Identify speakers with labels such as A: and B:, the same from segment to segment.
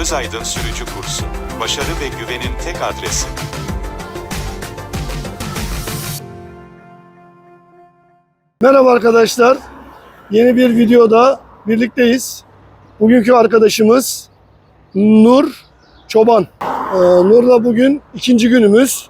A: Özaydın Sürücü Kursu. Başarı ve güvenin tek adresi.
B: Merhaba arkadaşlar. Yeni bir videoda birlikteyiz. Bugünkü arkadaşımız Nur Çoban. Ee, Nur'la bugün ikinci günümüz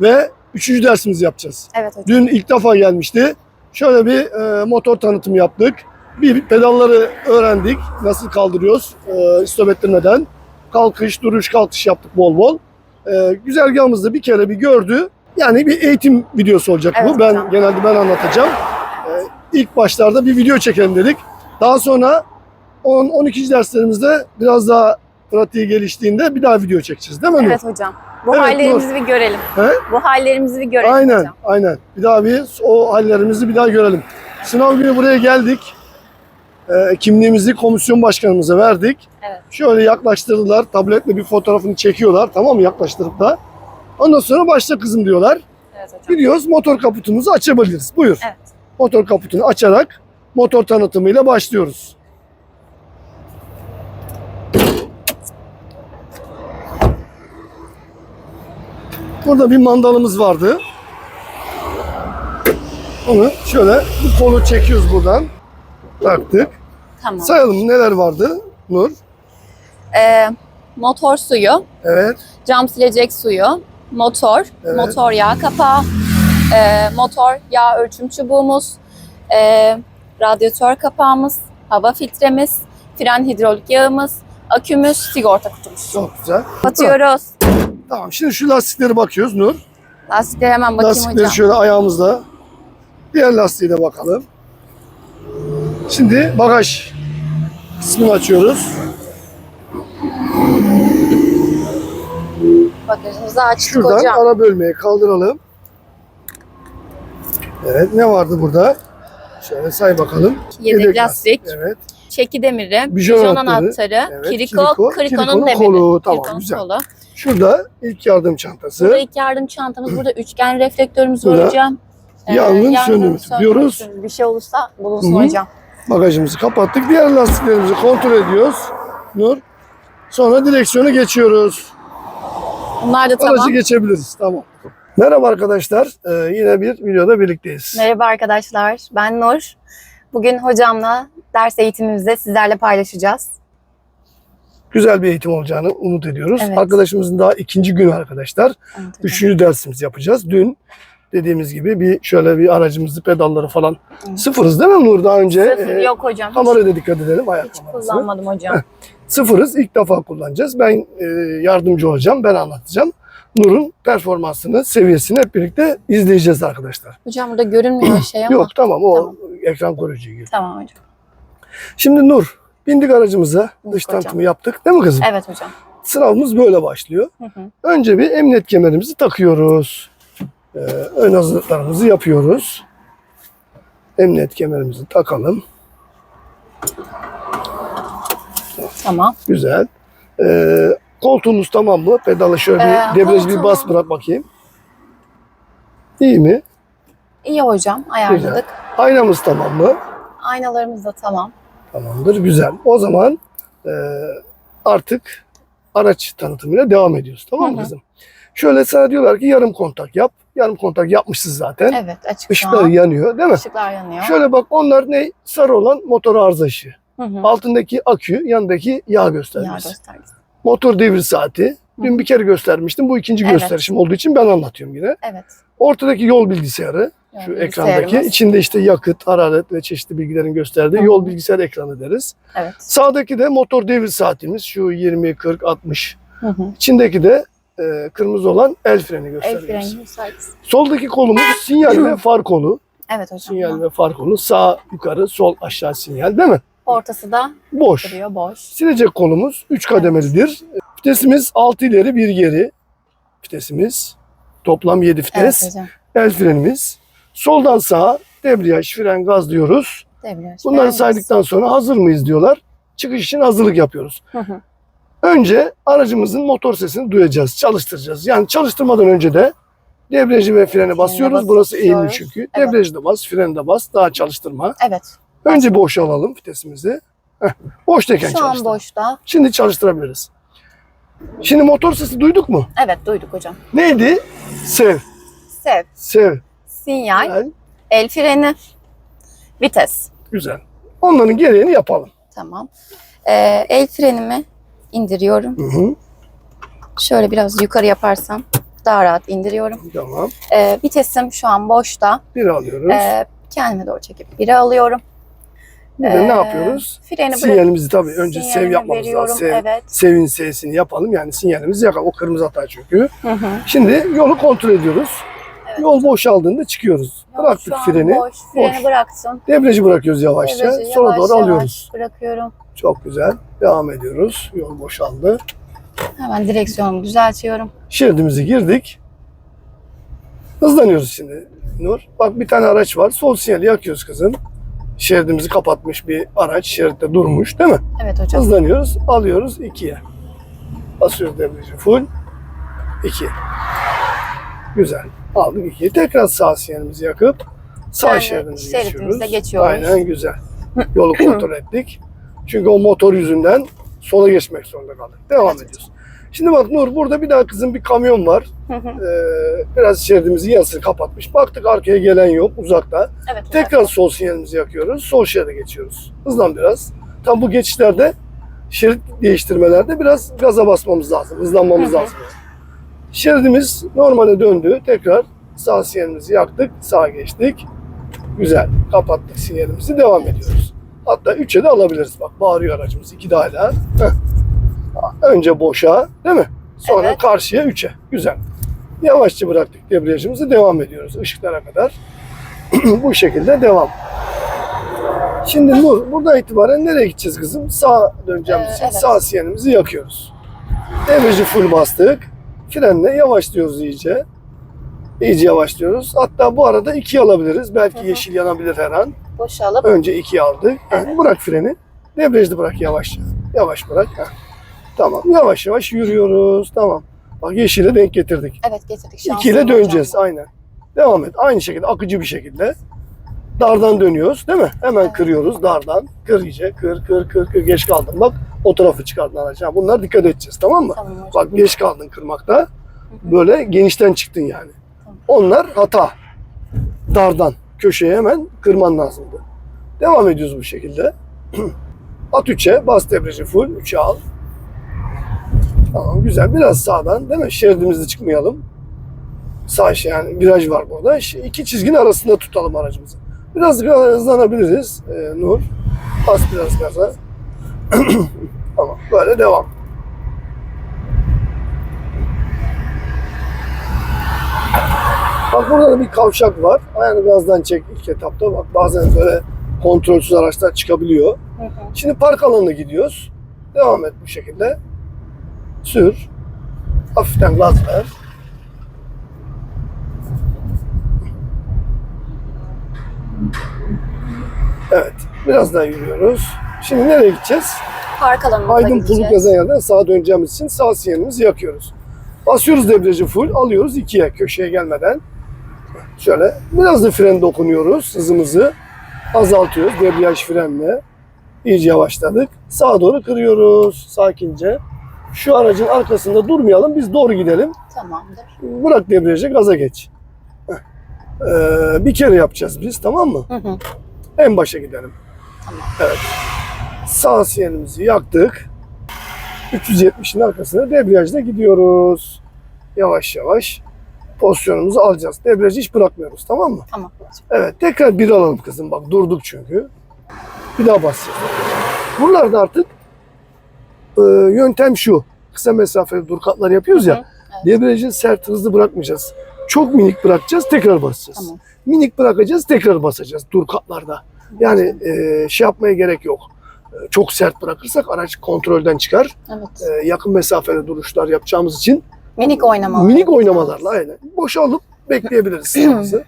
B: ve üçüncü dersimizi yapacağız.
C: Evet hocam.
B: Dün ilk defa gelmişti. Şöyle bir e, motor tanıtımı yaptık. Bir pedalları öğrendik. Nasıl kaldırıyoruz e, istop ettirmeden. Kalkış, duruş, kalkış yaptık bol bol. E, güzergahımızda bir kere bir gördü. Yani bir eğitim videosu olacak
C: Evet
B: bu. Ben
C: hocam.
B: genelde ben anlatacağım. E, ilk başlarda bir video çekelim dedik. Daha sonra 10 12. derslerimizde biraz daha pratiği geliştiğinde bir daha video çekeceğiz değil mi?
C: Evet hocam. Bu
B: Evet,
C: hallerimizi bir görelim.
B: He?
C: Bu hallerimizi bir görelim
B: Aynen,
C: hocam.
B: aynen. Bir daha bir o hallerimizi bir daha görelim. Sınav günü buraya geldik. Ee, kimliğimizi komisyon başkanımıza verdik.
C: Evet.
B: Şöyle yaklaştırdılar. Tabletle bir fotoğrafını çekiyorlar. Tamam mı? Yaklaştırıp da. Ondan sonra başla kızım diyorlar.
C: Evet hocam.
B: Motor kaputumuzu açabiliriz. Buyur.
C: Evet.
B: Motor kaputunu açarak motor tanıtımıyla başlıyoruz. Burada bir mandalımız vardı. Onu şöyle bu kolu çekiyoruz buradan. Taktık.
C: Tamam.
B: Sayalım neler vardı Nur.
C: Ee, motor suyu,
B: Evet.
C: cam silecek suyu, motor,
B: Evet.
C: motor yağ kapağı, e, motor yağ ölçüm çubuğumuz, e, radyatör kapağımız, hava filtremiz, fren hidrolik yağımız, akümüz, sigorta kutumuz.
B: Çok güzel.
C: Batıyoruz.
B: Tamam şimdi şu lastikleri bakıyoruz Nur.
C: Lastikleri hemen bakayım
B: Lastikleri
C: hocam.
B: şöyle ayağımızda. Diğer lastiğe de bakalım. Şimdi bagaj kısmını açıyoruz.
C: Bagajımızı açtık
B: Şuradan
C: hocam.
B: ara bölmeyi kaldıralım. Evet ne vardı burada? Şöyle say bakalım.
C: Yedek lastik,
B: Evet.
C: çeki demiri,
B: Bijon
C: bijon
B: anahtarı,
C: anahtarı,
B: evet,
C: kiriko,
B: kiriko,
C: krikonun
B: kirikonun
C: demiri.
B: kolu, tamam,
C: Kirikonun
B: güzel.
C: kolu.
B: Şurada ilk yardım çantası.
C: Burada ilk yardım çantamız, burada üçgen reflektörümüz var
B: Burada
C: hocam. Ee,
B: yangın söndürücü diyoruz.
C: Bir şey olursa bulunsun
B: Hı hı.
C: hocam.
B: Bagajımızı kapattık. Diğer lastiklerimizi kontrol ediyoruz. Nur. Sonra direksiyonu geçiyoruz.
C: Bunlar da
B: Aracı
C: tamam.
B: geçebiliriz. Tamam. Merhaba arkadaşlar. Ee, yine bir videoda birlikteyiz.
C: Merhaba arkadaşlar, ben Nur. Bugün hocamla ders eğitimimizi sizlerle paylaşacağız.
B: Güzel bir eğitim olacağını umut ediyoruz.
C: Evet.
B: Arkadaşımızın daha ikinci günü arkadaşlar.
C: Evet.
B: Üçüncü dersimizi yapacağız. Dün dediğimiz gibi bir şöyle bir aracımızı pedalları falan
C: Evet.
B: sıfırız değil mi Nur? Daha önce
C: Sıfır
B: e,
C: yok hocam.
B: Kameraya da dikkat edelim. Ayak
C: hiç
B: kamerasına.
C: kullanmadım hocam.
B: Sıfırız. ilk defa kullanacağız. Ben e, yardımcı olacağım. Ben anlatacağım. Nur'un performansını, seviyesini hep birlikte izleyeceğiz arkadaşlar.
C: hocam burada görünmüyor şey ama.
B: Yok tamam o
C: Tamam.
B: ekran koruyucuya gir.
C: Tamam hocam.
B: Şimdi Nur bindik aracımıza.
C: Bindik
B: Dış tanıtımı yaptık değil mi kızım?
C: Evet hocam.
B: Sınavımız böyle başlıyor.
C: Hı hı.
B: Önce bir emniyet kemerimizi takıyoruz. Ee, ön hazırlıklarımızı yapıyoruz. Emniyet kemerimizi takalım.
C: Tamam.
B: Güzel. Ee, koltuğumuz tamam mı? Pedalı şöyle
C: Ee,
B: bir debriyajı bir
C: koltuğum-
B: bas bırak bakayım. İyi mi?
C: İyi hocam, ayarladık.
B: Aynamız tamam mı?
C: Aynalarımız da tamam.
B: Tamamdır. Güzel. O zaman e, artık araç tanıtımıyla devam ediyoruz. Tamam mı
C: Hı hı.
B: kızım? Şöyle sana diyorlar ki yarım kontak yap. Yarım kontak yapmışsın zaten.
C: Evet, açık şu
B: Işıkları
C: an.
B: yanıyor değil mi?
C: Işıklar yanıyor.
B: Şöyle bak onlar ne? Sarı olan motor arıza ışığı.
C: Hı hı.
B: Altındaki akü, yanındaki yağ
C: Yağ
B: göstergesi.
C: göstergesi.
B: Motor devir saati. Dün
C: Hı.
B: bir kere göstermiştim. Bu ikinci
C: Evet.
B: gösterişim olduğu için ben anlatıyorum yine.
C: Evet.
B: Ortadaki yol bilgisayarı. Şu
C: Yani
B: ekrandaki.
C: bilgisayarımız.
B: içinde işte yakıt, hararet ve çeşitli bilgilerin gösterdiği
C: Hı.
B: yol bilgisayar ekranı deriz.
C: Evet.
B: Sağdaki de motor devir saatimiz. Şu 20, 40, 60.
C: Hı hı.
B: İçindeki de e, kırmızı olan el freni
C: El
B: gösteriyoruz.
C: freni.
B: Soldaki kolumuz sinyal ve far kolu.
C: Evet hocam.
B: Sinyal ve far kolu. Sağ yukarı, sol aşağı sinyal değil mi?
C: Ortası da
B: Boş.
C: duruyor boş.
B: Silecek kolumuz 3 kademelidir. Vitesimiz 6 ileri 1 geri. Vitesimiz toplam 7 vites.
C: Evet hocam.
B: El frenimiz. Soldan sağa debriyaj, fren, gaz diyoruz.
C: Debriyaj.
B: Bunları saydıktan sonra hazır mıyız diyorlar. Çıkış için hazırlık yapıyoruz.
C: Hı hı.
B: Önce aracımızın motor sesini duyacağız, çalıştıracağız. Yani çalıştırmadan önce de debriyajı ve freni basıyoruz. Burası eğimli çünkü.
C: Evet.
B: Debriyajı da bas, freni de bas. Daha çalıştırma.
C: Evet.
B: Önce boşa alalım vitesimizi. Heh, boştayken
C: Şu an
B: çalıştır.
C: boşta.
B: Şimdi çalıştırabiliriz. Şimdi motor sesi duyduk mu?
C: Evet duyduk hocam.
B: Neydi? Sev.
C: Sev,
B: Sev.
C: sinyal,
B: Yani
C: el freni, vites.
B: güzel. Onların gereğini yapalım.
C: Tamam. Ee, el frenimi indiriyorum.
B: Hı hı.
C: Şöyle biraz yukarı yaparsam daha rahat indiriyorum.
B: Tamam.
C: Ee, vitesim şu an boşta.
B: Bir alıyoruz.
C: Ee, kendime doğru çekip biri alıyorum.
B: De ne
C: Ee,
B: yapıyoruz?
C: Freni.
B: Sinyalimizi tabii önce sev yapmamız lazım. Sev,
C: Evet.
B: Sevin sesini yapalım. Yani sinyalimizi yakalım. O kırmızı hata çünkü.
C: Hı hı.
B: Şimdi yolu kontrol ediyoruz. Yol boşaldığında çıkıyoruz.
C: Yol
B: Bıraktık freni.
C: Boş. Freni
B: Boş.
C: bıraktım.
B: Debriyajı bırakıyoruz yavaşça. Sola
C: yavaş
B: doğru
C: yavaş
B: alıyoruz.
C: Bırakıyorum.
B: Çok güzel. Devam ediyoruz. Yol boşaldı.
C: Hemen direksiyonumu düzeltiyorum.
B: Şeridimizi girdik. Hızlanıyoruz şimdi Nur. Bak bir tane araç var. Sol sinyali yakıyoruz kızım. Şeridimizi kapatmış bir araç. Şeritte durmuş değil mi?
C: Evet hocam.
B: Hızlanıyoruz. Alıyoruz 2'ye. Basıyoruz debriyajı full. 2. Güzel. Aldık 2'yi. Tekrar sağ sinyalimizi yakıp sağ
C: Yani şeridimize
B: geçiyoruz.
C: geçiyoruz.
B: Aynen güzel. Yolu kontrol ettik. Çünkü o motor yüzünden sola geçmek zorunda kaldık. Devam
C: Evet.
B: ediyoruz. Şimdi bak Nur burada bir daha kızım bir kamyon var.
C: Hı hı.
B: Ee, biraz şeridimizin yarısını kapatmış. Baktık arkaya gelen yok uzakta.
C: evet.
B: Tekrar sol sinyalimizi yakıyoruz. Sol şeride geçiyoruz. Hızlan biraz. Tam bu geçişlerde şerit değiştirmelerde biraz gaza basmamız lazım. Hızlanmamız
C: Hı hı.
B: lazım. Şeridimiz normale döndü. Tekrar sağ sinyalimizi yaktık. Sağa geçtik. Güzel. Kapattık sinyalimizi. Devam ediyoruz. Hatta 3'e de alabiliriz. Bak bağırıyor aracımız. 2 de hala. Heh. Önce boşa değil mi? Sonra
C: Evet.
B: karşıya 3'e. Güzel. Yavaşça bıraktık debriyajımızı. Devam ediyoruz ışıklara kadar. Bu şekilde devam. Şimdi Nur buradan itibaren nereye gideceğiz kızım? Sağa döneceğimiz
C: Ee,
B: için
C: evet.
B: sağ sinyalimizi yakıyoruz. Debriyajı full bastık. Frenle yavaşlıyoruz iyice. İyice yavaşlıyoruz. Hatta bu arada ikiye alabiliriz. Belki
C: Hı hı.
B: yeşil yanabilir her an.
C: Boşalıp
B: Önce ikiye aldık. Heh, Bırak freni. Debriyajı bırak yavaşça. Yavaş bırak. Heh. Tamam. Yavaş yavaş yürüyoruz. Tamam. Bak yeşile denk getirdik.
C: evet getirdik şanslı
B: İkiyle
C: hocam.
B: döneceğiz. Aynen. Devam et. Aynı şekilde akıcı bir şekilde. Dardan dönüyoruz değil mi? Hemen kırıyoruz dardan. Kır iyice. Kır kır kır kır. Geç kaldın bak. O tarafı çıkardın araca. Bunlar dikkat edeceğiz tamam mı?
C: Tamam hocam.
B: Bak geç kaldın kırmakta. Böyle genişten çıktın yani. Onlar hata. Dardan. Köşeye hemen kırman lazımdı. Devam ediyoruz bu şekilde. At 3'e. Bas debriyajı full. 3'e al. Tamam güzel. Biraz sağdan değil mi? Şeridimizde çıkmayalım. Sağ şey yani viraj var burada. İki çizginin arasında tutalım aracımızı. Biraz ga- hızlanabiliriz ee, Nur. Bas biraz gaza. tamam böyle devam. Bak burada da bir kavşak var. Ayağını gazdan çek ilk etapta. Bak bazen böyle kontrolsüz araçlar çıkabiliyor.
C: Hı hı.
B: Şimdi park alanına gidiyoruz. Devam et bu şekilde. Sür. Hafiften gaz ver. Evet. Biraz daha yürüyoruz. Şimdi nereye gideceğiz?
C: Park alanımıza
B: Aydın
C: gideceğiz.
B: Puluk yazan yerden sağa döneceğimiz için sağ sinyalimizi yakıyoruz. Basıyoruz debriyajı full, alıyoruz ikiye köşeye gelmeden. Şöyle biraz da fren dokunuyoruz hızımızı. Azaltıyoruz debriyaj frenle. İyice yavaşladık. Sağa doğru kırıyoruz sakince. Şu aracın arkasında durmayalım, biz doğru gidelim.
C: Tamamdır.
B: Bırak debriyajı, gaza geç. Ee, bir kere yapacağız biz, tamam mı?
C: Hı hı.
B: En başa gidelim.
C: Tamam.
B: Evet. Sağ sinyalimizi yaktık. 370'in arkasına debriyajla gidiyoruz. Yavaş yavaş pozisyonumuzu alacağız. Debriyajı hiç bırakmıyoruz tamam mı?
C: Tamam.
B: Evet tekrar bir alalım kızım bak durduk çünkü. Bir daha basacağız. Buralarda artık e, yöntem şu. Kısa mesafeli dur katlar yapıyoruz
C: Hı
B: ya.
C: hı, evet.
B: Debriyajı sert hızlı bırakmayacağız. Çok minik bırakacağız tekrar basacağız.
C: Tamam.
B: Minik bırakacağız tekrar basacağız dur katlarda. Yani e, şey yapmaya gerek yok. E, Çok sert bırakırsak araç kontrolden çıkar.
C: Evet.
B: E, yakın mesafeli duruşlar yapacağımız için
C: Minik oynamalar.
B: minik oynamalarla aynen. Boşalıp bekleyebiliriz sıramızı.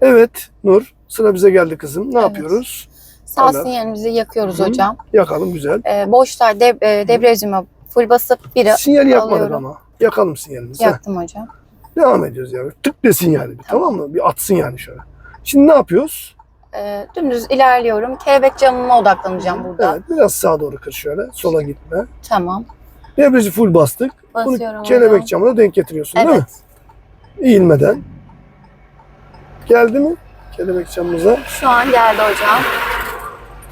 B: evet Nur sıra bize geldi kızım. Ne
C: Evet.
B: yapıyoruz?
C: Sağ sinyalimizi yakıyoruz
B: Hı.
C: hocam.
B: Yakalım güzel.
C: Ee, boşlar deb e, full basıp biri
B: Sinyali yakmadık
C: alıyorum.
B: ama. Yakalım sinyalimizi.
C: Yaktım hocam.
B: Devam ediyoruz yani. Tık desin yani. Bir, tamam mı? Bir atsın yani şöyle. Şimdi ne yapıyoruz?
C: Ee, dümdüz ilerliyorum. Kelebek camıma odaklanacağım burada.
B: Evet biraz sağa doğru kır şöyle. Sola gitme.
C: Tamam.
B: Debriyajı full bastık.
C: Basıyorum
B: Bunu kelebek
C: hocam.
B: camına denk getiriyorsun değil mi?
C: Evet.
B: Eğilmeden. Geldi mi? Kelebek camımıza
C: Şu an geldi hocam.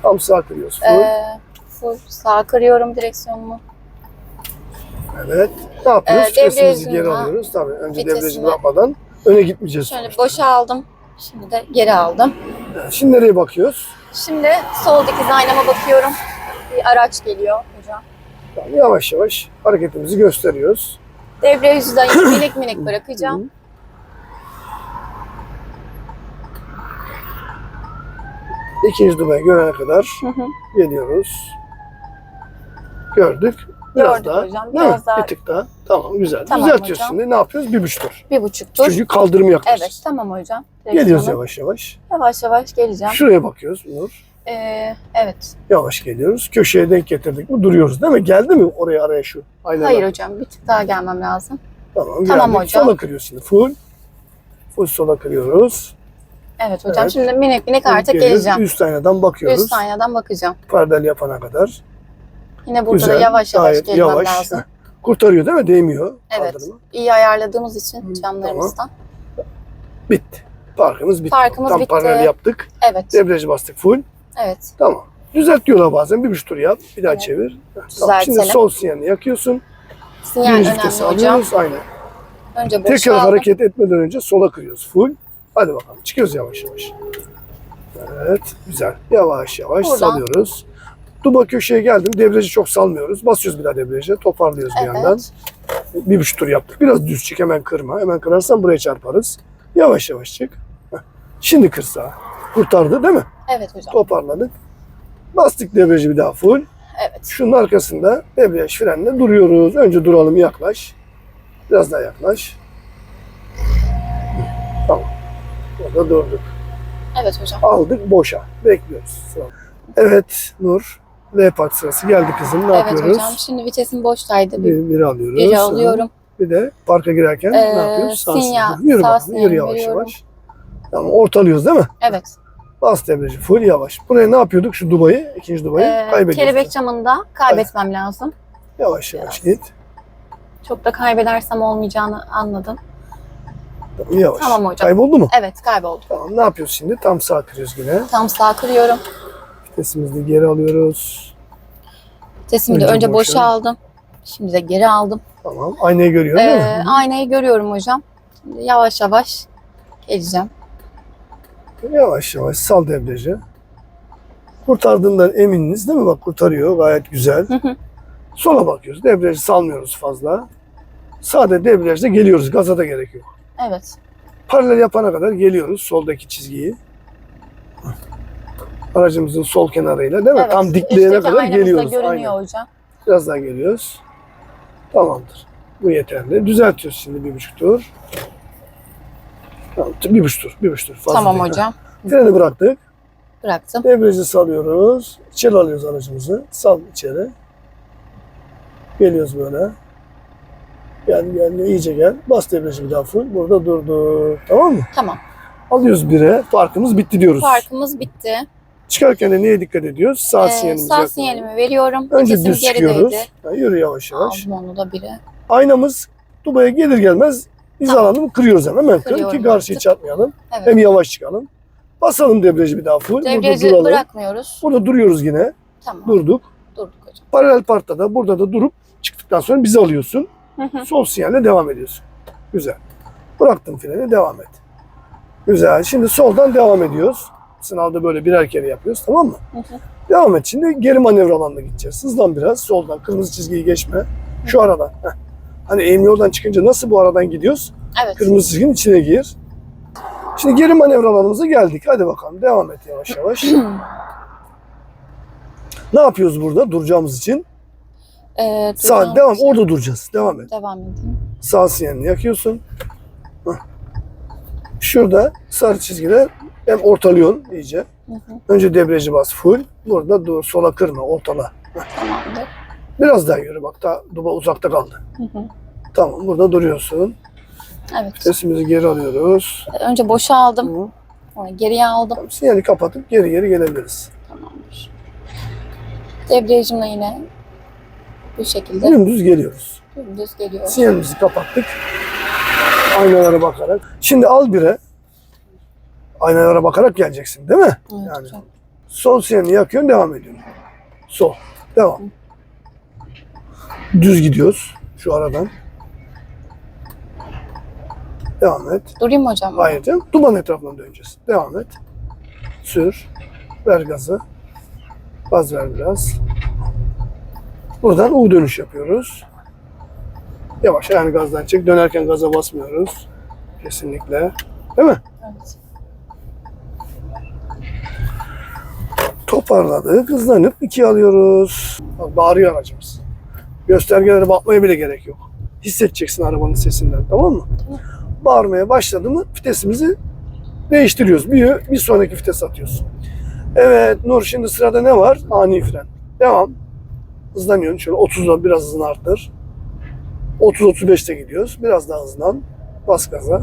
B: tam sağ kırıyoruz. Full.
C: Ee, full sağ kırıyorum direksiyonumu.
B: Evet. Ne yapıyoruz?
C: Ee,
B: Vitesimizi geri alıyoruz. Tabii önce debriyajı bırakmadan öne gitmeyeceğiz.
C: Şöyle
B: sonuçta.
C: boşa aldım. Şimdi de geri aldım.
B: Şimdi nereye bakıyoruz?
C: Şimdi sol dikiz aynama bakıyorum. Bir araç geliyor hocam.
B: Tamam, yavaş yavaş hareketimizi gösteriyoruz.
C: Da yine minik minik bırakacağım.
B: İkinci dubayı görene kadar
C: Hı hı.
B: geliyoruz. Gördük. Biraz
C: Gördük
B: daha.
C: hocam,
B: değil mi?
C: biraz daha.
B: Bir tık daha. Tamam güzel.
C: Tamam
B: Düzeltiyoruz
C: hocam.
B: şimdi. Ne yapıyoruz? Bir buçuk tur.
C: Bir buçuk tur.
B: Çünkü kaldırımı
C: Evet tamam hocam.
B: Geliyoruz
C: Direksiyonu-
B: yavaş yavaş.
C: Yavaş yavaş geleceğim.
B: Şuraya bakıyoruz Nur.
C: Ee, evet.
B: Yavaş geliyoruz. Köşeye denk getirdik mi duruyoruz değil mi? Geldi mi oraya araya şu? Aynen.
C: Hayır hocam bir tık daha gelmem lazım.
B: Tamam,
C: Tamam
B: geldik.
C: hocam.
B: Sola kırıyoruz şimdi. Full. Full sola kırıyoruz.
C: Evet hocam
B: Evet.
C: şimdi minik minik artık
B: Geliyoruz.
C: geleceğim.
B: Üst aynadan bakıyoruz.
C: Üst aynadan bakacağım.
B: Pardel yapana kadar.
C: Yine burada
B: Güzel.
C: da yavaş yavaş
B: gayet
C: gelmem
B: yavaş.
C: lazım.
B: Kurtarıyor değil mi? Değmiyor.
C: Evet.
B: kaldırıma.
C: İyi ayarladığımız için camlarımızdan.
B: Bitti. Parkımız bitti.
C: Parkımız
B: Tam
C: bitti.
B: paralel yaptık.
C: Evet.
B: Debriyajı bastık full.
C: Evet.
B: Tamam. Düzeltiyorlar bazen. Bir buçuk tur yap. Bir daha
C: Evet.
B: çevir. Heh, Tamam.
C: Düzeltelim.
B: Şimdi sol sinyalini yakıyorsun.
C: Sinyal
B: Birinci
C: önemli
B: vitesi
C: hocam.
B: alıyoruz. Aynen.
C: Önce boşa
B: Tekrar
C: aldım.
B: hareket etmeden önce sola kırıyoruz. Full. Hadi bakalım. Çıkıyoruz yavaş yavaş. Evet. Güzel. Yavaş yavaş
C: Buradan.
B: salıyoruz. Duba köşeye geldim. Debriyajı çok salmıyoruz. Basıyoruz bir daha debriyaja. Toparlıyoruz bir yandan.
C: Evet.
B: Bir buçuk tur yaptık. Biraz düz çık. Hemen kırma. Hemen kırarsan buraya çarparız. Yavaş yavaş çık. Şimdi kır sağa. Kurtardı değil mi?
C: Evet hocam.
B: Toparladık. Bastık debriyajı bir daha full.
C: Evet.
B: Şunun arkasında debriyaj frenle duruyoruz. Önce duralım yaklaş. Biraz daha yaklaş. Tamam. Burada durduk.
C: Evet hocam.
B: Aldık boşa. Bekliyoruz. Evet Nur. L park sırası geldi kızım. Ne
C: evet
B: yapıyoruz?
C: hocam. Şimdi vitesim boştaydı. Bir
B: Bir, biri alıyoruz.
C: geri alıyorum.
B: Bir de parka girerken ne
C: Ee,
B: yapıyoruz? Sağ
C: sinyal-
B: sinyal. Yürü
C: sağ
B: bakalım. Yürü
C: sinyal
B: yavaş
C: veriyorum.
B: yavaş. Tamam ortalıyoruz değil mi?
C: Evet.
B: Bas debriyajı full yavaş. Buraya ne yapıyorduk? Şu dubayı, ikinci dubayı
C: Ee,
B: kaybediyoruz.
C: kelebek camında kaybetmem lazım.
B: Yavaş yavaş git.
C: Çok da kaybedersem olmayacağını anladım.
B: Tamam, yavaş.
C: Tamam hocam.
B: Kayboldu mu?
C: Evet kayboldu.
B: Tamam ne yapıyoruz şimdi? Tam sağ kırıyoruz yine.
C: Tam sağ kırıyorum.
B: Vitesimizi geri alıyoruz.
C: Vitesimi de
B: Önce
C: önce
B: boşa.
C: aldım. Şimdi de geri aldım.
B: Tamam. Aynayı görüyor
C: Ee,
B: mi?
C: aynayı görüyorum hocam. Şimdi yavaş yavaş geleceğim.
B: Yavaş yavaş sal debriyajı. Kurtardığından eminiz değil mi? Bak kurtarıyor. Gayet güzel.
C: Hı hı.
B: Sola bakıyoruz. Debriyajı salmıyoruz fazla. Sade debriyajda geliyoruz. Gaza da gerek yok.
C: Evet.
B: Paralel yapana kadar geliyoruz soldaki çizgiyi. Aracımızın sol kenarıyla değil mi?
C: evet.
B: Tam dikleyene
C: Üstteki
B: kadar
C: aynamızda
B: geliyoruz.
C: görünüyor
B: Aynen.
C: hocam.
B: Biraz daha geliyoruz. Tamamdır. Bu yeterli. Düzeltiyoruz şimdi bir buçuk tur. Tamam, bir buçuk tur. Bir buçuk tur. Fazla
C: tamam
B: değil.
C: hocam.
B: Freni bıraktık.
C: Bıraktım.
B: Debriyajı salıyoruz. İçeri alıyoruz aracımızı. Sal içeri. Geliyoruz böyle. Gel gel iyice gel. Bas debriyajı bir daha full. Burada durdu. Tamam mı?
C: Tamam.
B: Alıyoruz bire. Parkımız bitti diyoruz.
C: Parkımız bitti.
B: Çıkarken de neye dikkat ediyoruz? Sağ
C: Ee,
B: sinyalimizi
C: sağ sinyalimi veriyorum.
B: Önce düz çıkıyoruz. Ha, yürü yavaş yavaş.
C: Aldım onu da biri.
B: Aynamız Dubai'ye gelir gelmez hizalanıp kırıyoruz hemen. Hemen kır
C: Kırıyorum
B: ki karşıya çarpmayalım.
C: Evet.
B: Hem yavaş çıkalım. Basalım debriyajı bir daha full. Burada
C: Debriyajı
B: duralım.
C: bırakmıyoruz.
B: Burada duruyoruz yine.
C: Tamam.
B: Durduk.
C: Durduk hocam.
B: Paralel parkta da burada da durup çıktıktan sonra bizi alıyorsun.
C: Hı hı.
B: Sol sinyalle devam ediyorsun. Güzel. Bıraktım freni devam et. Güzel. Şimdi soldan devam ediyoruz. Sınavda böyle birer kere yapıyoruz tamam mı?
C: Hı hı.
B: Devam et. Şimdi geri manevra alanına gideceğiz. Hızlan biraz. Soldan. Kırmızı çizgiyi geçme. Şu aradan. Heh. Hani eğim yoldan çıkınca nasıl bu aradan gidiyoruz?
C: Evet.
B: Kırmızı çizginin içine gir. Şimdi geri manevra alanımıza geldik. Hadi bakalım devam et yavaş yavaş. ne yapıyoruz burada duracağımız için?
C: Ee,
B: Sağ, devam.
C: için
B: Orada duracağız. Devam et.
C: Devam edeyim.
B: Sağ sinyalini yakıyorsun. Heh. Şurada sarı çizgiler hem ortalıyorsun iyice.
C: Hı hı.
B: Önce debriyajı bas full. Burada dur sola kırma ortala.
C: Tamamdır.
B: Biraz daha yürü bak daha duba uzakta kaldı.
C: Hı hı.
B: Tamam burada duruyorsun.
C: Evet.
B: Sesimizi geri alıyoruz.
C: Önce boşa aldım.
B: Hı.
C: Sonra geriye aldım.
B: Tamam, sinyali kapatıp geri geri gelebiliriz.
C: Tamamdır. Debriyajımla yine Bu şekilde
B: Dümdüz geliyoruz.
C: dümdüz geliyor.
B: Sinyalimizi kapattık. Aynalara bakarak. Şimdi al bire. Aynalara bakarak geleceksin değil mi?
C: Evet,
B: yani.
C: hocam.
B: Sol sinyalini yakıyorsun devam ediyorsun. Sol. Devam. Düz gidiyoruz şu aradan. Devam et.
C: Durayım mı hocam?
B: Hayır canım. Duman etrafından döneceğiz. Devam et. Sür. Ver gazı. Gaz ver biraz. Buradan U dönüş yapıyoruz. Yavaş yani gazdan çek. Dönerken gaza basmıyoruz. Kesinlikle. Değil mi?
C: Evet.
B: Toparladık. Hızlanıp iki alıyoruz. Bak, bağırıyor aracımız. Göstergelere bakmaya bile gerek yok. Hissedeceksin arabanın sesinden tamam mı? Bağırmaya başladı mı vitesimizi değiştiriyoruz. Bir, bir sonraki vites atıyoruz. Evet Nur şimdi sırada ne var? Ani fren. Devam. Hızlanıyorsun. Şöyle 30'la biraz hızını arttır. 30-35'te gidiyoruz. Biraz daha hızlan. Bas gaza.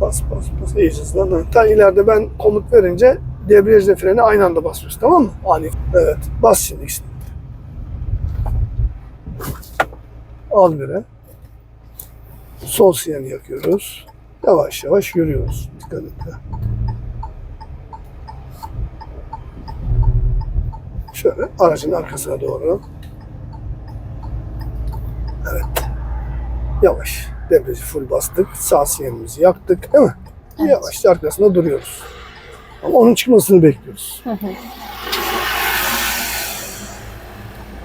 B: Bas bas bas. İyice hızlan. Ta ileride ben komut verince debriyajla freni aynı anda basıyoruz. Tamam mı? Ani. Evet. Bas şimdi ikisini. Al bire. Sol sinyali yakıyoruz. Yavaş yavaş yürüyoruz. Dikkat et. Şöyle aracın arkasına doğru. Evet. Yavaş. Debriyajı full bastık. Sağ sinyalimizi yaktık değil mi?
C: Evet.
B: Yavaş arkasında duruyoruz. Ama onun çıkmasını bekliyoruz.
C: Hı hı.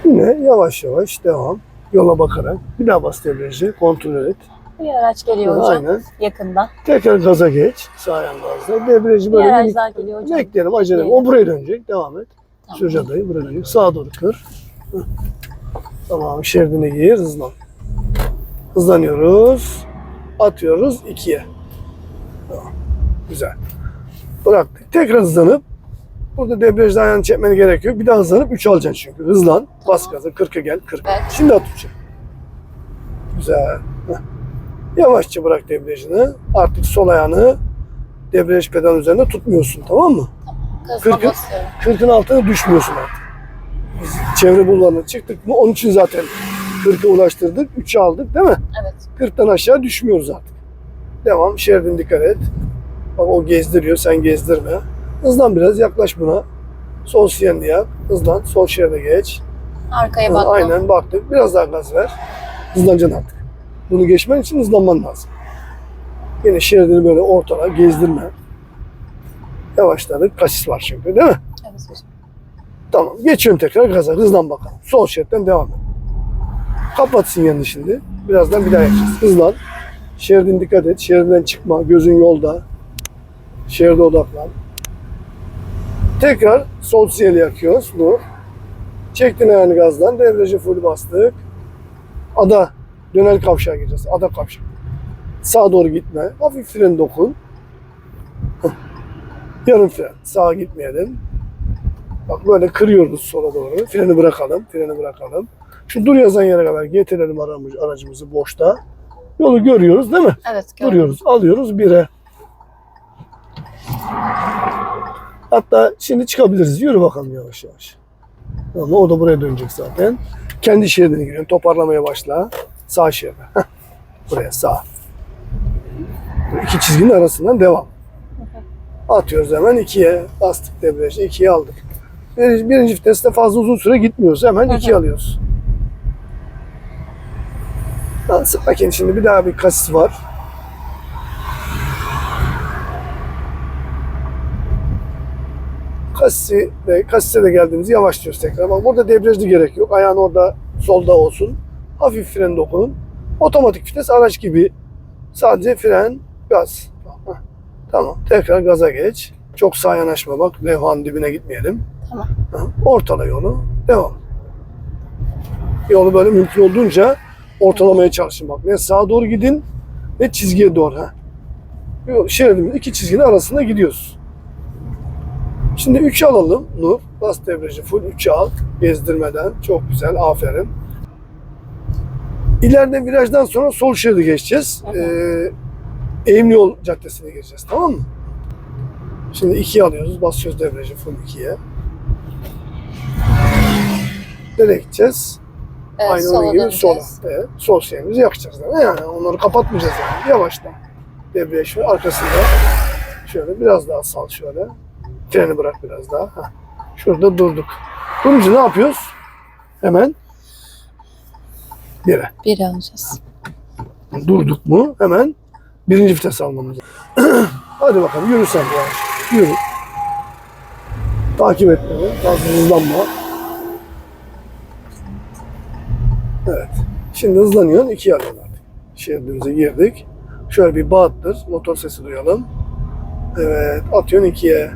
B: Yine yavaş yavaş devam. Yola bakarak. Bir daha bas debriyajı. Kontrol et.
C: Bir araç geliyor hocam.
B: Aynen.
C: Yakında.
B: Tekrar gaza geç. Sağ gazla. Debriyajı
C: Bir
B: böyle
C: araç
B: minik-
C: daha geliyor hocam.
B: Bekleyelim acele. O buraya dönecek. Devam et.
C: Tamam.
B: Sür cadayı buraya dönecek. Sağa doğru kır. Tamam şeridine gir. Hızlan. Hızlanıyoruz. Atıyoruz ikiye. Tamam. Güzel. Bıraktık. Tekrar hızlanıp burada debriyajda ayağını çekmene gerek yok. Bir daha hızlanıp 3 alacaksın çünkü. Hızlan. Bas gaza. 40'a gel. 40.
C: Evet.
B: Şimdi at 3'e. Güzel. Heh. Yavaşça bırak debriyajını. Artık sol ayağını debriyaj pedalın üzerinde tutmuyorsun. Tamam mı? Kırkı-
C: basıyorum.
B: 40'ın altına düşmüyorsun artık. Biz çevre bulvarına çıktık mı onun için zaten 40'a ulaştırdık. 3'ü aldık değil mi?
C: Evet.
B: 40'tan aşağı düşmüyoruz artık. Devam. Şeridin dikkat et. Bak o gezdiriyor. Sen gezdirme. Hızlan biraz. Yaklaş buna. Sol sinyalini yap. Hızlan. Sol şeride geç.
C: Arkaya baktım.
B: Aynen baktık. Biraz daha gaz ver. Hızlanacaksın artık. Bunu geçmen için hızlanman lazım. Yine şeridini böyle ortala gezdirme. Yavaşladık. Kasis var çünkü değil mi?
C: Evet hocam.
B: Tamam. Geçiyorum tekrar gaza. Hızlan bakalım. Sol şeritten devam et. Kapat sinyalini şimdi. Birazdan bir daha yapacağız. Hızlan. Şeridin dikkat et. Şeridinden çıkma. Gözün yolda. Şeride odaklan. Tekrar sol sinyali yakıyoruz. Dur. Çektin ayağını gazdan. Devreci full bastık. Ada. Dönel kavşağa gireceğiz. Ada kavşak. Sağa doğru gitme. Hafif fren dokun. Yarım fren. Sağa gitmeyelim. Bak böyle kırıyoruz sola doğru. Freni bırakalım. Freni bırakalım. Şu dur yazan yere kadar getirelim aracımızı, boşta. Yolu görüyoruz değil mi?
C: Evet gördüm.
B: Duruyoruz. Alıyoruz bire. Hatta şimdi çıkabiliriz. Yürü bakalım yavaş yavaş. Ama o da buraya dönecek zaten. Kendi şeridine giriyorsun. Toparlamaya başla. Sağ şeride. Buraya sağ. İki çizginin arasından devam. Atıyoruz hemen ikiye. Bastık debriyajı. ikiye aldık. Birinci, birinci viteste fazla uzun süre gitmiyoruz. Hemen ikiye alıyoruz. Sakin şimdi bir daha bir kasis var. Kasisi de, kasise de geldiğimizi yavaşlıyoruz tekrar. Bak burada debriyajlı gerek yok. Ayağın orada solda olsun. Hafif fren dokunun. Otomatik vites araç gibi. Sadece fren, gaz. Tamam. Tekrar gaza geç. Çok sağa yanaşma bak. Levhanın dibine gitmeyelim.
C: Tamam.
B: Ortala yolu. Devam. Yolu böyle mümkün olduğunca ortalamaya çalışın bak. Ne sağa doğru gidin ne çizgiye doğru. Ha. Yol, şeridimin iki çizginin arasında gidiyoruz. Şimdi 3 alalım Nur. Bas debriyajı full 3'e al. Gezdirmeden. Çok güzel. Aferin. İleride virajdan sonra sol şeridi geçeceğiz. Ee, Eğimli yol caddesine gireceğiz. Tamam mı? Şimdi 2'ye alıyoruz. Basıyoruz debriyajı full 2'ye. Nereye gideceğiz?
C: Evet,
B: Aynı onun gibi sola. Evet, sol sinyalimizi yakacağız. Mi? Yani onları kapatmayacağız yani. Yavaştan. Debriyaj arkasında. Şöyle biraz daha sal şöyle. Freni bırak biraz daha. Heh. Şurada durduk. Durunca ne yapıyoruz? Hemen bire.
C: Bir alacağız.
B: Durduk mu hemen birinci vites almamız lazım. Hadi bakalım yürü sen yavaş. Yürü. Takip et beni. Fazla hızlanma. Evet. Şimdi hızlanıyorsun. ikiye alıyorsun artık. Şeridimize girdik. Şöyle bir bağıttır. Motor sesi duyalım. Evet. Atıyorsun ikiye.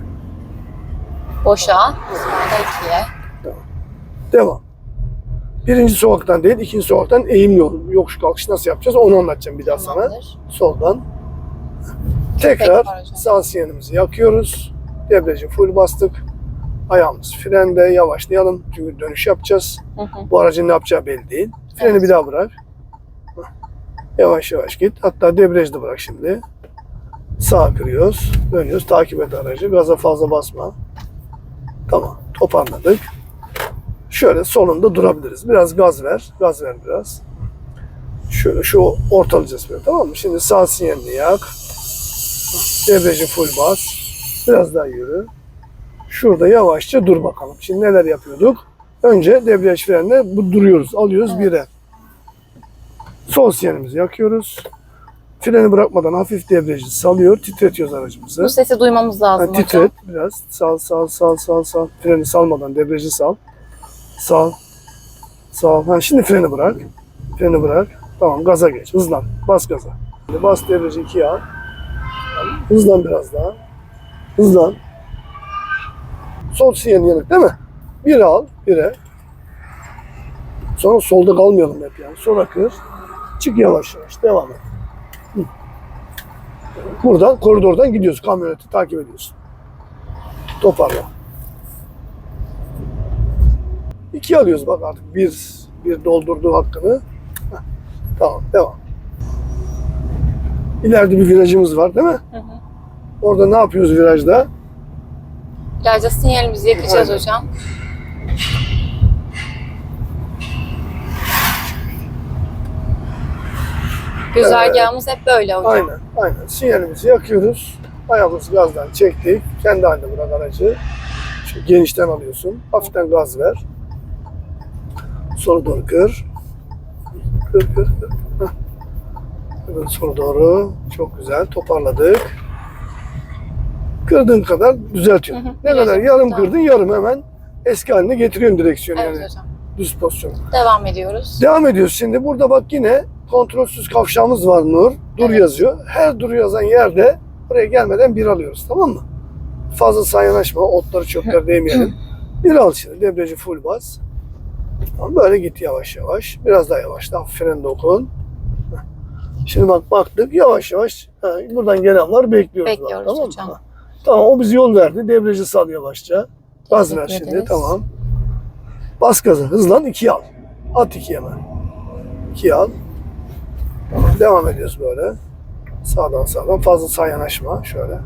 C: Boşa. Sonra ikiye.
B: Devam. Birinci sokaktan değil, ikinci sokaktan eğim yol. Yokuş kalkış nasıl yapacağız onu anlatacağım bir daha sana. Soldan. Tekrar sağ sinyalimizi yakıyoruz. Debriyajı full bastık. Ayağımız frende yavaşlayalım. Çünkü dönüş yapacağız.
C: Hı hı.
B: Bu aracın ne yapacağı belli değil. Freni
C: Evet.
B: bir daha bırak. Yavaş yavaş git. Hatta debriyajı da bırak şimdi. Sağa kırıyoruz. Dönüyoruz. Takip et aracı. Gaza fazla basma. Tamam. Toparladık. Şöyle solunda durabiliriz. Biraz gaz ver. Gaz ver biraz. Şöyle şu ortalayacağız böyle tamam mı? Şimdi sağ sinyalini yak. Debriyajı full bas. Biraz daha yürü. Şurada yavaşça dur bakalım. Şimdi neler yapıyorduk? Önce debriyaj frenle bu duruyoruz. Alıyoruz
C: Evet.
B: bire. Sol sinyalimizi yakıyoruz. Freni bırakmadan hafif debriyajı salıyor. Titretiyoruz aracımızı.
C: Bu sesi duymamız lazım
B: Ha,
C: hocam.
B: titret biraz. Sal sal sal sal sal. Freni salmadan debriyajı sal. Sal. Sal. Ha, şimdi freni bırak. Freni bırak. Tamam gaza geç. Hızlan. Bas gaza. Şimdi bas debriyajı ikiye al. Hızlan biraz daha. Hızlan. Sol sinyalin yanık değil mi? Bir al. Bire. Sonra solda kalmayalım hep yani. Sonra kır. Çık yavaş yavaş. Devam et. Buradan koridordan gidiyoruz. Kamyoneti takip ediyorsun. Toparla. İki alıyoruz bak artık. Bir, bir doldurdu hakkını. Heh, Tamam devam. İleride bir virajımız var değil mi?
C: Hı hı.
B: Orada ne yapıyoruz virajda?
C: Birazca sinyalimizi yakacağız
B: Aynen.
C: hocam. Güzergahımız hep böyle hocam.
B: Aynen, aynen. Sinyalimizi yakıyoruz. Ayağımızı gazdan çektik. Kendi haline bırak aracı. Şu genişten alıyorsun. Hafiften gaz ver. Sola doğru kır. Kır, kır, kır. Heh. Evet, sola doğru. Çok güzel. Toparladık. Kırdığın kadar düzeltiyorsun.
C: Hı hı,
B: Ne kadar yarım
C: Tamam.
B: kırdın yarım hemen eski haline getiriyorsun direksiyonu
C: Evet
B: yani
C: hocam.
B: düz pozisyon.
C: Devam ediyoruz.
B: Devam ediyoruz şimdi. Burada bak yine kontrolsüz kavşağımız var Nur. Dur
C: Evet.
B: yazıyor. Her dur yazan yerde buraya gelmeden bir alıyoruz tamam mı? Fazla sağa yanaşma. Otları çöpleri değmeyelim. bir al şimdi. Debriyajı full bas. Tamam, böyle git yavaş yavaş. Biraz daha yavaş. Daha fren dokun. Şimdi bak baktık yavaş yavaş. Ha, buradan gelen var bekliyoruz.
C: Bekliyoruz
B: tamam mı?
C: hocam.
B: Ha. Tamam o bizi yol verdi. Debriyajı sal yavaşça. Gaz ver şimdi
C: ederiz.
B: tamam. Bas gaza hızlan ikiye al. At ikiye hemen. İkiye al. Devam ediyoruz böyle. Sağdan sağdan fazla sağ yanaşma şöyle.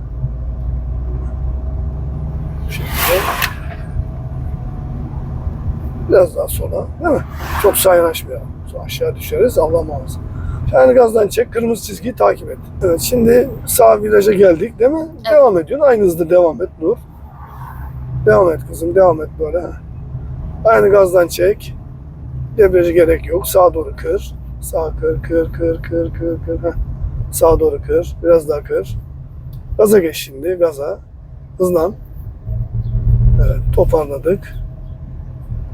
B: Bu şekilde. Biraz daha sola değil mi? Çok sağ yanaşmayalım. Sonra aşağı düşeriz Allah muhafaza. Yani gazdan çek, kırmızı çizgiyi takip et. Evet, şimdi sağ viraja geldik değil mi? Devam ediyorsun. Aynı hızda devam et Nur. Devam et kızım, devam et böyle. Aynı gazdan çek. Debriyajı gerek yok. Sağa doğru kır. Sağ kır, kır, kır, kır, kır, kır. Heh. Sağa doğru kır. Biraz daha kır. Gaza geç şimdi. Gaza. Hızlan. Evet. Toparladık.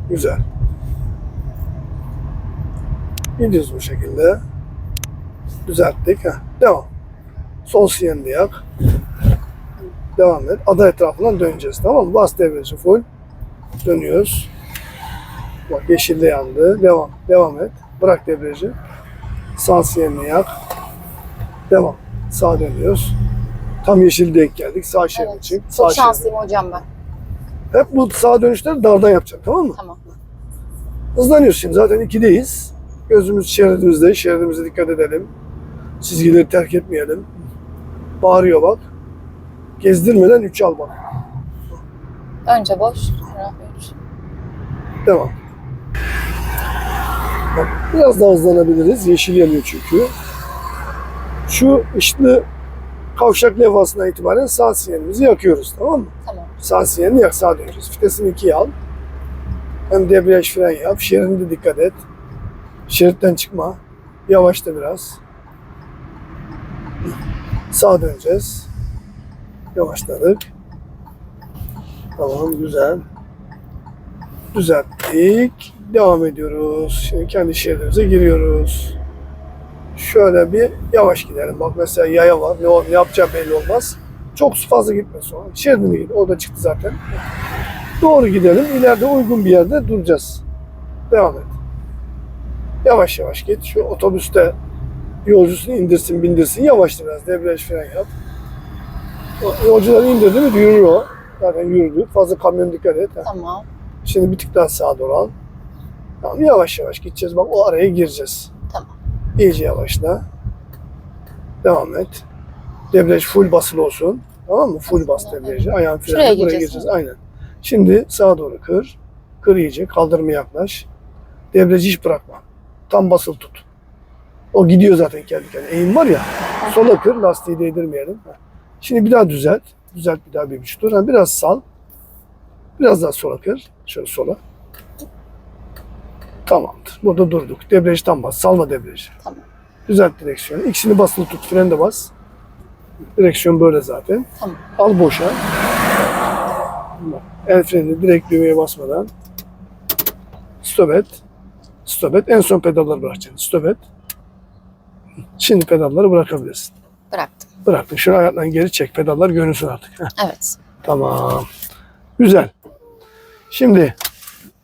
B: Güzel. Gidiyoruz bu şekilde. Düzelttik. Heh. Devam. Sol sinyalini yak. Devam et. Ada etrafından döneceğiz. Tamam mı? Bas devreci full. Dönüyoruz. Bak yeşilde yandı. Devam. Devam et. Bırak debriyajı. Sağ sinyalini yak. Devam. Sağa dönüyoruz. Tam yeşil denk geldik. Sağ şeride
C: Evet.
B: çık. Sağ
C: Çok
B: şeride.
C: şanslıyım hocam ben.
B: Hep bu sağ dönüşleri dardan yapacak tamam mı?
C: Tamam.
B: Hızlanıyoruz şimdi. Zaten ikideyiz. Gözümüz şeridimizde. Şeridimize dikkat edelim. Çizgileri terk etmeyelim. Bağırıyor bak. Gezdirmeden 3 al bak.
C: Önce boş, sonra üç.
B: Devam. Bak, biraz daha hızlanabiliriz. Yeşil yanıyor çünkü. Şu ışıklı kavşak levhasından itibaren sağ sinyalimizi yakıyoruz. Tamam mı?
C: Tamam.
B: Sağ sinyalini yak sağa döneceğiz. Vitesini ikiye al. Hem debriyaj fren yap. Şeridine dikkat et. Şeritten çıkma. Yavaşla biraz. Sağa döneceğiz. Yavaşladık. Tamam güzel. Düzelttik. Devam ediyoruz. Şimdi kendi şeridimize giriyoruz. Şöyle bir yavaş gidelim. Bak mesela yaya var. Ne, ol- ne yapacağı belli olmaz. Çok fazla gitme sonra. Şeridine git. O da çıktı zaten. Doğru gidelim. İleride uygun bir yerde duracağız. Devam et. Yavaş yavaş git. Şu otobüste yolcusunu indirsin bindirsin. Yavaşla biraz. Debriyaj fren yap. O- Yolcuları indirdi mi yürüyor. Zaten yürüdü. Fazla kamyon dikkat et.
C: Tamam.
B: Şimdi bir tık daha sağa doğru al. Tamam yavaş yavaş gideceğiz. Bak o araya gireceğiz.
C: Tamam.
B: İyice yavaşla. Devam et. Debriyaj full basılı olsun. Tamam mı? Full bas debriyajı. Ayağın
C: Şuraya
B: buraya
C: gireceğiz.
B: gireceğiz. Aynen. Şimdi sağa doğru kır. Kır iyice. Kaldırmaya yaklaş. Debriyajı hiç bırakma. Tam basılı tut. O gidiyor zaten kendi kendine. Eğim var ya. Sola kır. Lastiği değdirmeyelim. Şimdi bir daha düzelt. Düzelt bir daha bir buçuk tur. Biraz sal. Biraz daha sola kır. Şöyle sola. Tamamdır. Burada durduk. Debriyaj tam bas. Salma debriyajı.
C: Tamam.
B: Düzelt direksiyonu. İkisini basılı tut. Freni de bas. Direksiyon böyle zaten.
C: Tamam.
B: Al boşa. El freni direkt düğmeye basmadan. Stop et. Stop et. En son pedalları bırakacaksın. Stop et. Şimdi pedalları bırakabilirsin.
C: Bıraktım.
B: Bıraktın. Şunu ayaklarını geri çek. Pedallar görünsün artık. Heh,
C: Evet.
B: tamam. Güzel. Şimdi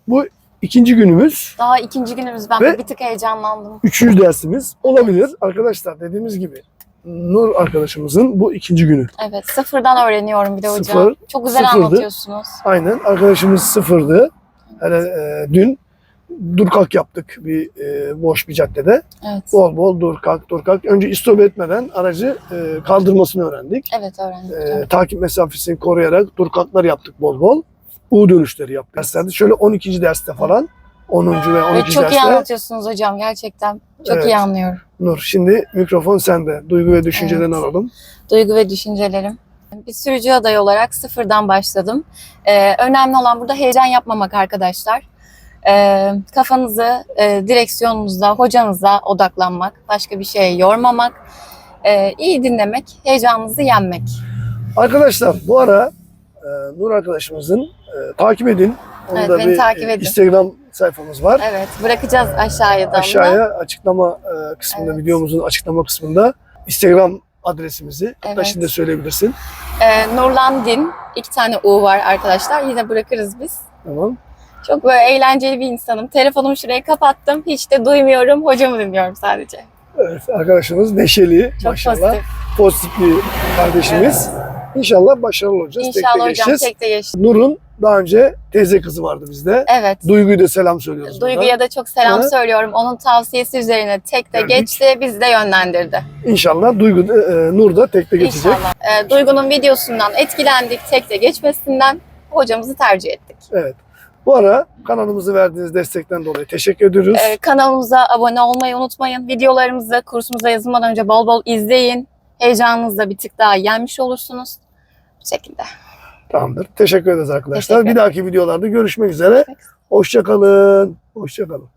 B: bu ikinci günümüz.
C: Daha ikinci günümüz. Ben
B: Ve-
C: bir tık heyecanlandım.
B: Üçüncü dersimiz olabilir. Arkadaşlar dediğimiz gibi Nur arkadaşımızın bu ikinci günü.
C: Evet. Sıfırdan öğreniyorum bir de hocam.
B: Sıfır,
C: Çok güzel
B: sıfırdı.
C: anlatıyorsunuz.
B: Aynen. Arkadaşımız sıfırdı. Hele e, dün dur kalk yaptık bir e, boş bir caddede.
C: Evet.
B: Bol bol dur kalk dur kalk. Önce istop etmeden aracı e, kaldırmasını öğrendik.
C: Evet öğrendim hocam.
B: E, takip mesafesini koruyarak dur kalklar yaptık bol bol. U dönüşleri yaptık. Derslerde şöyle 12. derste falan 10. ve 12.
C: Ve çok iyi
B: derste
C: anlatıyorsunuz hocam gerçekten. Çok
B: Evet.
C: iyi anlıyorum.
B: Nur şimdi mikrofon sende. Duygu ve düşüncelerini
C: Evet.
B: alalım.
C: Duygu ve düşüncelerim. Bir sürücü adayı olarak sıfırdan başladım. Ee, önemli olan burada heyecan yapmamak arkadaşlar. Ee, kafanızı e, direksiyonunuzda, hocanıza odaklanmak, başka bir şeye yormamak, ee, iyi dinlemek, heyecanınızı yenmek.
B: Arkadaşlar bu ara e, Nur arkadaşımızın e, takip edin. Onun
C: Evet,
B: da
C: beni
B: bir
C: takip edin.
B: Instagram sayfamız var.
C: Evet, bırakacağız aşağıya da.
B: Aşağıya açıklama e, kısmında,
C: Evet.
B: videomuzun açıklama kısmında Instagram adresimizi hatta
C: Evet.
B: şimdi de söyleyebilirsin.
C: Ee, Nurlan Din, iki tane U var arkadaşlar. Yine bırakırız biz.
B: Tamam.
C: Çok böyle eğlenceli bir insanım. Telefonumu şuraya kapattım. Hiç de duymuyorum. Hocamı dinliyorum sadece.
B: Evet, arkadaşımız neşeli,
C: Çok
B: maşallah.
C: pozitif.
B: Pozitif bir kardeşimiz. İnşallah başarılı olacağız.
C: İnşallah
B: tek tek
C: hocam
B: geçeceğiz.
C: tek de.
B: Nur'un daha önce teyze kızı vardı bizde.
C: Evet.
B: Duygu'yu da selam söylüyoruz. buradan.
C: Duygu'ya da çok selam
B: Ha?
C: söylüyorum. Onun tavsiyesi üzerine tek de
B: Geldik.
C: geçti. Bizi de yönlendirdi.
B: İnşallah Duygu, da, e, Nur da tek de geçecek.
C: İnşallah. Ee, Duygu'nun videosundan etkilendik. Tek de geçmesinden hocamızı tercih ettik.
B: Evet. Bu ara kanalımızı verdiğiniz destekten dolayı teşekkür ediyoruz.
C: Ee, kanalımıza abone olmayı unutmayın. Videolarımızı kursumuza yazılmadan önce bol bol izleyin. Heyecanınızı da bir tık daha yenmiş olursunuz. Bu şekilde.
B: Tamamdır. Teşekkür ederiz arkadaşlar.
C: Teşekkür
B: Bir dahaki videolarda görüşmek üzere. Hoşçakalın. Hoşçakalın.